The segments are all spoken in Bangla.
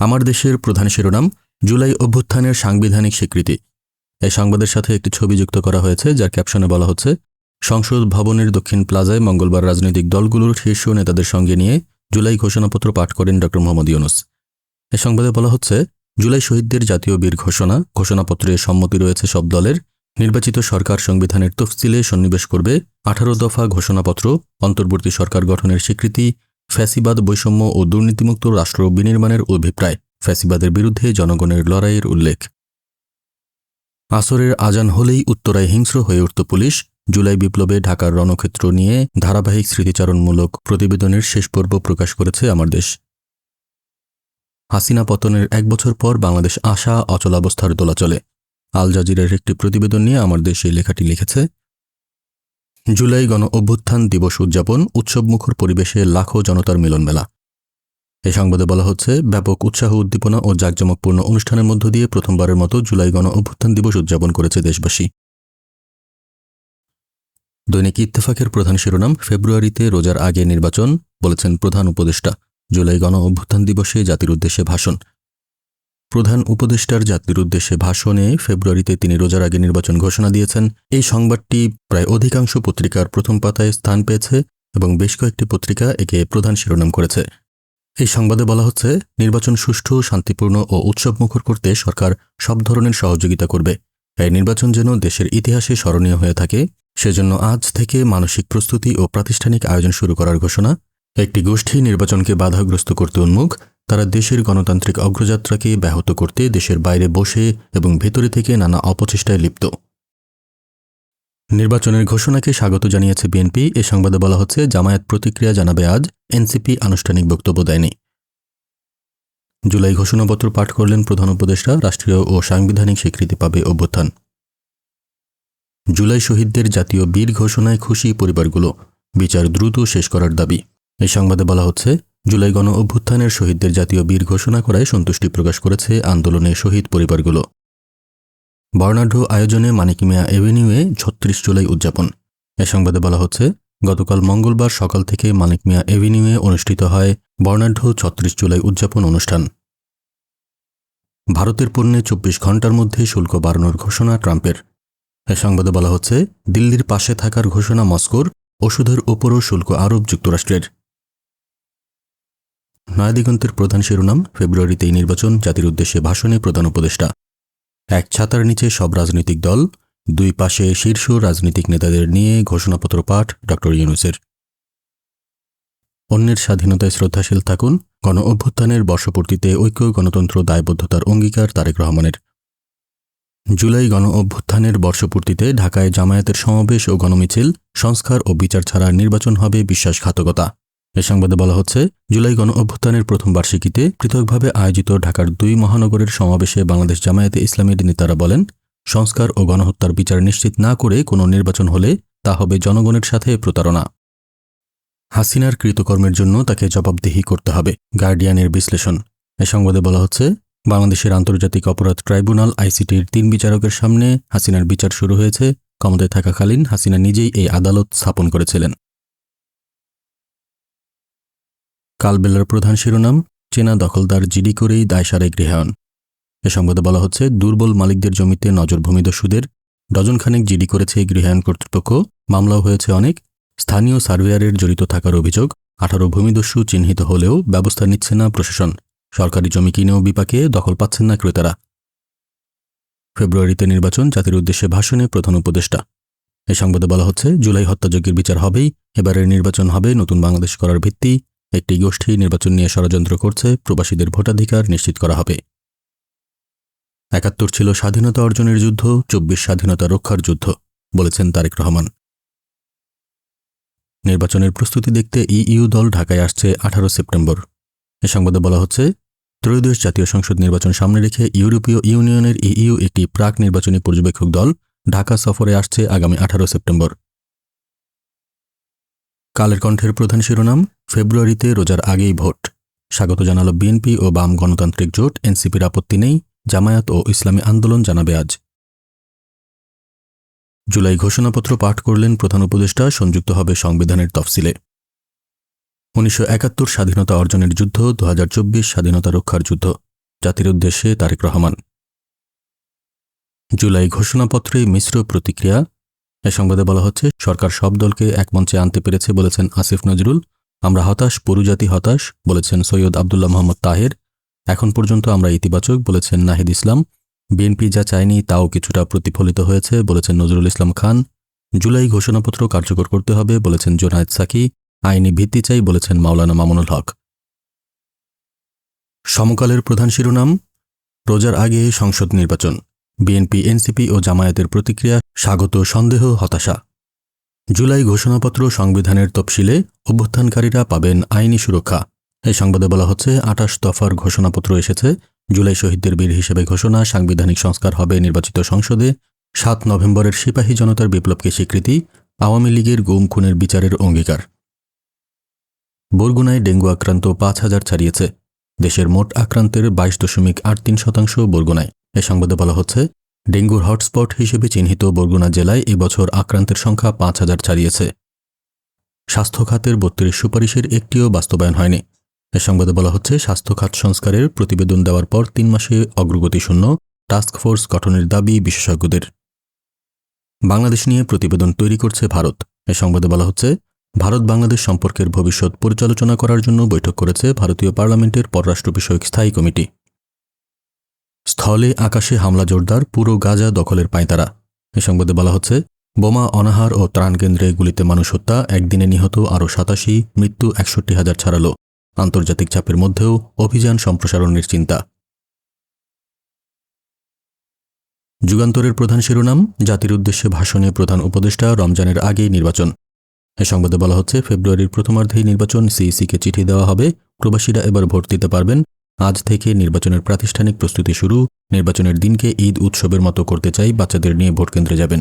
আমার দেশের প্রধান শিরোনাম, জুলাই অভ্যুত্থানের সাংবিধানিক স্বীকৃতি। এই সংবাদের সাথে একটি ছবি যুক্ত করা হয়েছে, যার ক্যাপশনে বলা হচ্ছে, সংসদ ভবনের দক্ষিণ প্লাজায় মঙ্গলবার রাজনৈতিক দলগুলোর শীর্ষ নেতাদের সঙ্গে নিয়ে জুলাই ঘোষণাপত্র পাঠ করেন ড. মোহাম্মদ ইউনুস। এ সংবাদে বলা হচ্ছে, জুলাই শহীদদের জাতীয় বীর ঘোষণা, ঘোষণাপত্রে সম্মতি রয়েছে সব দলের, নির্বাচিত সরকার সংবিধানের তফসিলে সন্নিবেশ করবে আঠারো দফা ঘোষণাপত্র, অন্তর্বর্তী সরকার গঠনের স্বীকৃতি ফ্যাসিবাদ, বৈষম্য ও দুর্নীতিমুক্ত রাষ্ট্র বিনির্মাণের অভিপ্রায় ফ্যাসিবাদের বিরুদ্ধে জনগণের লড়াইয়ের উল্লেখ। আসরের আজান হলেই উত্তরায় হিংস্র হয়ে উঠত পুলিশ। জুলাই বিপ্লবে ঢাকার রণক্ষেত্র নিয়ে ধারাবাহিক স্মৃতিচারণমূলক প্রতিবেদনের শেষ পর্ব প্রকাশ করেছে আমার দেশ। হাসিনা পতনের এক বছর পর বাংলাদেশ আশা, অচলাবস্থার দোলাচলে। আল জাজিরের একটি প্রতিবেদন নিয়ে আমার দেশ এই লেখাটি লিখেছে জুলাই গণ অভ্যুত্থান দিবস উদযাপন উৎসবমুখর পরিবেশে লাখো জনতার মিলনমেলা। এই সংবাদে বলা হচ্ছে, ব্যাপক উৎসাহ, উদ্দীপনা ও জাঁকজমকপূর্ণ অনুষ্ঠানের মধ্য দিয়ে প্রথমবারের মতো জুলাই গণ অভ্যুত্থান দিবস উদযাপন করেছে দেশবাসী। দৈনিক ইত্তেফাকের প্রধান শিরোনাম, ফেব্রুয়ারিতে রোজার আগে নির্বাচন, বলেছেন প্রধান উপদেষ্টা। জুলাই গণ অভ্যুত্থান দিবসে জাতির উদ্দেশ্যে ভাষণ। প্রধান উপদেষ্টার জাতির উদ্দেশ্যে ভাষণে ফেব্রুয়ারিতে তিনি রোজার আগে নির্বাচন ঘোষণা দিয়েছেন। এই সংবাদটি প্রায় অধিকাংশ পত্রিকার প্রথম পাতায় স্থান পেয়েছে এবং বেশ কয়েকটি পত্রিকা একে প্রধান শিরোনাম করেছে। এই সংবাদে বলা হচ্ছে, নির্বাচন সুষ্ঠু, শান্তিপূর্ণ ও উৎসবমুখর করতে সরকার সব ধরনের সহযোগিতা করবে। এই নির্বাচন যেন দেশের ইতিহাসে স্মরণীয় হয়ে থাকে, সেজন্য আজ থেকে মানসিক প্রস্তুতি ও প্রাতিষ্ঠানিক আয়োজন শুরু করার ঘোষণা। একটি গোষ্ঠী নির্বাচনকে বাধাগ্রস্ত করতে উন্মুখ তারা দেশের গণতান্ত্রিক অগ্রযাত্রাকে ব্যাহত করতে দেশের বাইরে বসে এবং ভেতরে থেকে নানা অপচেষ্টায় লিপ্ত। নির্বাচনের ঘোষণাকে স্বাগত জানিয়েছে বিএনপি। এ সংবাদে বলা হচ্ছে, জামায়াত প্রতিক্রিয়া জানাবে আজ, এনসিপি আনুষ্ঠানিক বক্তব্য দেয়নি। জুলাই ঘোষণাপত্র পাঠ করলেন প্রধান উপদেষ্টা, রাষ্ট্রীয় ও সাংবিধানিক স্বীকৃতি পাবে অভ্যুত্থান। জুলাই শহীদদের জাতীয় বীর ঘোষণায় খুশি পরিবারগুলো, বিচার দ্রুত শেষ করার দাবি। এই সংবাদে বলা হচ্ছে জুলাই গণ অভ্যুত্থানের শহীদদের জাতীয় বীর ঘোষণা করায় সন্তুষ্টি প্রকাশ করেছে আন্দোলনে শহীদ পরিবারগুলো। বর্ণাঢ্য আয়োজনে মানিক মিয়া এভিনিউয়ে ছত্রিশ জুলাই উদযাপন। এ সংবাদে বলা হচ্ছে, গতকাল মঙ্গলবার সকাল থেকে মানিক মিয়া এভিনিউয়ে অনুষ্ঠিত হয় বর্ণাঢ্য ছত্রিশ জুলাই উদযাপন অনুষ্ঠান। ভারতের পণ্যে চব্বিশ ঘণ্টার মধ্যে শুল্ক বাড়ানোর ঘোষণা ট্রাম্পের। এ সংবাদে বলা হচ্ছে, দিল্লির পাশে থাকার ঘোষণা মস্কোর, ওষুধের ওপরও শুল্ক আরোপ যুক্তরাষ্ট্রের। নয়াদিগন্তের প্রধান শিরোনাম, ফেব্রুয়ারিতে এই নির্বাচন জাতির উদ্দেশ্যে ভাষণে প্রধান উপদেষ্টা। এক ছাতার নিচে সব রাজনৈতিক দল, দুই পাশে শীর্ষ রাজনৈতিক নেতাদের নিয়ে ঘোষণাপত্র পাঠ ড. ইউনুসের। অন্যের স্বাধীনতায় শ্রদ্ধাশীল থাকুন, গণ অভ্যুত্থানের বর্ষপূর্তিতে ঐক্য, গণতন্ত্র, দায়বদ্ধতার অঙ্গীকার তারেক রহমানের। জুলাই গণ অভ্যুত্থানের বর্ষপূর্তিতে ঢাকায় জামায়াতের সমাবেশ ও গণমিছিল, সংস্কার ও বিচার ছাড়া নির্বাচন হবে বিশ্বাসঘাতকতা। এ সংবাদে বলা হচ্ছে, জুলাই গণ অভ্যুত্থানের প্রথম বার্ষিকীতে পৃথকভাবে আয়োজিত ঢাকার দুই মহানগরের সমাবেশে বাংলাদেশ জামায়াতে ইসলামীর নেতারা বলেন, সংস্কার ও গণহত্যার বিচার নিশ্চিত না করে কোনো নির্বাচন হলে তা হবে জনগণের সাথে প্রতারণা। হাসিনার কৃতকর্মের জন্য তাকে জবাবদিহি করতে হবে, গার্ডিয়ানের বিশ্লেষণ। এ সংবাদে বলা হচ্ছে, বাংলাদেশের আন্তর্জাতিক অপরাধ ট্রাইব্যুনাল আইসিটির তিন বিচারকের সামনে হাসিনার বিচার শুরু হয়েছে, ক্ষমতায় থাকাকালীন হাসিনা নিজেই এই আদালত স্থাপন করেছিলেন। কালবেলার প্রধান শিরোনাম, চেনা দখলদার জিডি করেই দায়সারে গৃহায়ন এ সংবাদে বলা হচ্ছে, দুর্বল মালিকদের জমিতে নজর ভূমিদস্যুদের ডজনখানেক জিডি করেছে গৃহায়ণ কর্তৃপক্ষ। মামলাও হয়েছে অনেক। স্থানীয় সার্ভেয়ারের জড়িত থাকার অভিযোগ, আঠারো ভূমিদস্যু চিহ্নিত হলেও ব্যবস্থা নিচ্ছে না প্রশাসন। সরকারি জমি কিনেও বিপাকে দখল পাচ্ছেন না ক্রেতারা। ফেব্রুয়ারিতে নির্বাচন জাতির উদ্দেশ্যে ভাষণে প্রধান উপদেষ্টা। এ সংবাদে বলা হচ্ছে, জুলাই হত্যাযজ্ঞের বিচার হবেই, এবারের নির্বাচন হবে নতুন বাংলাদেশ করার ভিত্তি। একটি গোষ্ঠী নির্বাচন নিয়ে ষড়যন্ত্র করছে, প্রবাসীদের ভোটাধিকার নিশ্চিত করা হবে। একাত্তর ছিল স্বাধীনতা অর্জনের যুদ্ধ, চব্বিশ স্বাধীনতা রক্ষার যুদ্ধ, বলেছেন তারেক রহমান। নির্বাচনের প্রস্তুতি দেখতে ইইউ দল ঢাকায় আসছে আঠারো সেপ্টেম্বর। এ সংবাদে বলা হচ্ছে, ত্রয়োদশ জাতীয় সংসদ নির্বাচন সামনে রেখে ইউরোপীয় ইউনিয়নের ইইউ একটি প্রাক নির্বাচনী পর্যবেক্ষক দল ঢাকা সফরে আসছে আগামী আঠারো সেপ্টেম্বর। কালের কণ্ঠের প্রধান শিরোনাম, ফেব্রুয়ারিতে রোজার আগেই ভোট। স্বাগত জানালো বিএনপি ও বাম গণতান্ত্রিক জোট, এনসিপির আপত্তি নেই, জামায়াত ও ইসলামী আন্দোলন জানাবে আজ। জুলাই ঘোষণাপত্র পাঠ করলেন প্রধান উপদেষ্টা, সংযুক্ত হবে সংবিধানের তফসিলে। উনিশশো একাত্তর স্বাধীনতা অর্জনের যুদ্ধ দু হাজার চব্বিশ স্বাধীনতা রক্ষার যুদ্ধ, জাতির উদ্দেশ্যে তারেক রহমান। জুলাই ঘোষণাপত্রে মিশ্র প্রতিক্রিয়া এ সংবাদে বলা হচ্ছে, সরকার সব দলকে এক মঞ্চে আনতে পেরেছে বলেছেন আসিফ নজরুল। আমরা হতাশ, পরুজাতি হতাশ, বলেছেন সৈয়দ আবদুল্লাহ মোহাম্মদ তাহের। এখন পর্যন্ত আমরা ইতিবাচক, বলেছেন নাহিদ ইসলাম। বিএনপি যা চায়নি তাও কিছুটা প্রতিফলিত হয়েছে, বলেছেন নজরুল ইসলাম খান। জুলাই ঘোষণাপত্র কার্যকর করতে হবে, বলেছেন জোনায়েদ সাকি। আইনি ভিত্তি চাই, বলেছেন মাওলানা মামুনুল হক। সমকালের প্রধান শিরোনাম, রোজার আগে সংসদ নির্বাচন। বিএনপি, এনসিপি ও জামায়াতের প্রতিক্রিয়া, স্বাগত, সন্দেহ, হতাশা। জুলাই ঘোষণাপত্র সংবিধানের তফসিলে অভ্যুত্থানকারীরা পাবেন আইনি সুরক্ষা। এই সংবাদে বলা হচ্ছে আটাশ দফার ঘোষণাপত্র এসেছে। জুলাই শহীদদের বীর হিসেবে ঘোষণা, সাংবিধানিক সংস্কার হবে নির্বাচিত সংসদে। সাত নভেম্বরের সিপাহী জনতার বিপ্লবকে স্বীকৃতি, আওয়ামী লীগের গুম খুনের বিচারের অঙ্গীকার। বরগুনায় ডেঙ্গু আক্রান্ত পাঁচ হাজার ছাড়িয়েছে। দেশের মোট আক্রান্তের বাইশ দশমিক আট তিন শতাংশ বরগুনায়। এ সংবাদে বলা হচ্ছে, ডেঙ্গুর হটস্পট হিসেবে চিহ্নিত বরগুনা জেলায় এবছর আক্রান্তের সংখ্যা পাঁচ হাজার ছাড়িয়েছে। স্বাস্থ্য খাতের বত্রিশ সুপারিশের একটিও বাস্তবায়ন হয়নি। এ সংবাদে বলা হচ্ছে, স্বাস্থ্য খাত সংস্কারের প্রতিবেদন দেওয়ার পর তিন মাসে অগ্রগতি শূন্য টাস্ক ফোর্স গঠনের দাবি বিশেষজ্ঞদের। বাংলাদেশ নিয়ে প্রতিবেদন তৈরি করছে ভারত। এ সংবাদে বলা হচ্ছে, ভারত বাংলাদেশ সম্পর্কের ভবিষ্যৎ পর্যালোচনা করার জন্য বৈঠক করেছে ভারতীয় পার্লামেন্টের পররাষ্ট্র বিষয়ক স্থায়ী কমিটি। স্থলে আকাশে হামলা জোরদার পুরো গাজা দখলের পাঁয়তারা এ সংবাদে বলা হচ্ছে, বোমা, অনাহার ও ত্রাণ কেন্দ্রে গুলিতে মানুষ হত্যা, একদিনে নিহত আরও সাতাশি, মৃত্যু একষট্টি হাজার ছাড়ালো। আন্তর্জাতিক চাপের মধ্যেও অভিযান সম্প্রসারণের চিন্তা যুগান্তরের প্রধান শিরোনাম, জাতির উদ্দেশ্যে ভাষণে প্রধান উপদেষ্টা রমজানের আগেই নির্বাচন। এ সংবাদে বলা হচ্ছে, ফেব্রুয়ারির প্রথমার্ধেই নির্বাচন সিইসিকে চিঠি দেওয়া হবে। প্রবাসীরা এবার ভোট দিতে পারবেন আজ থেকে নির্বাচনের প্রাতিষ্ঠানিক প্রস্তুতি শুরু। নির্বাচনের দিনকে ঈদ উৎসবের মতো করতে চাই বাচ্চাদের নিয়ে ভোটকেন্দ্রে যাবেন।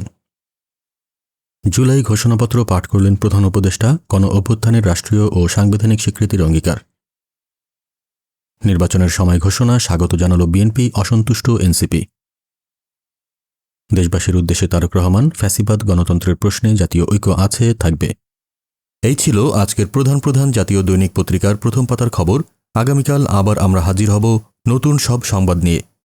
জুলাই ঘোষণাপত্র পাঠ করলেন প্রধান উপদেষ্টা, গণ অভ্যুত্থানের রাষ্ট্রীয় ও সাংবিধানিক স্বীকৃতির অঙ্গীকার। নির্বাচনের সময় ঘোষণা, স্বাগত জানাল বিএনপি, অসন্তুষ্ট এনসিপি। দেশবাসীর উদ্দেশ্যে তারক রহমান, ফ্যাসিবাদ গণতন্ত্রের প্রশ্নে জাতীয় ঐক্য আছে, থাকবে। এই ছিল আজকের প্রধান প্রধান জাতীয় দৈনিক পত্রিকার প্রথম পাতার খবর। আগামীকাল আবার আমরা হাজির হব নতুন সব সংবাদ নিয়ে।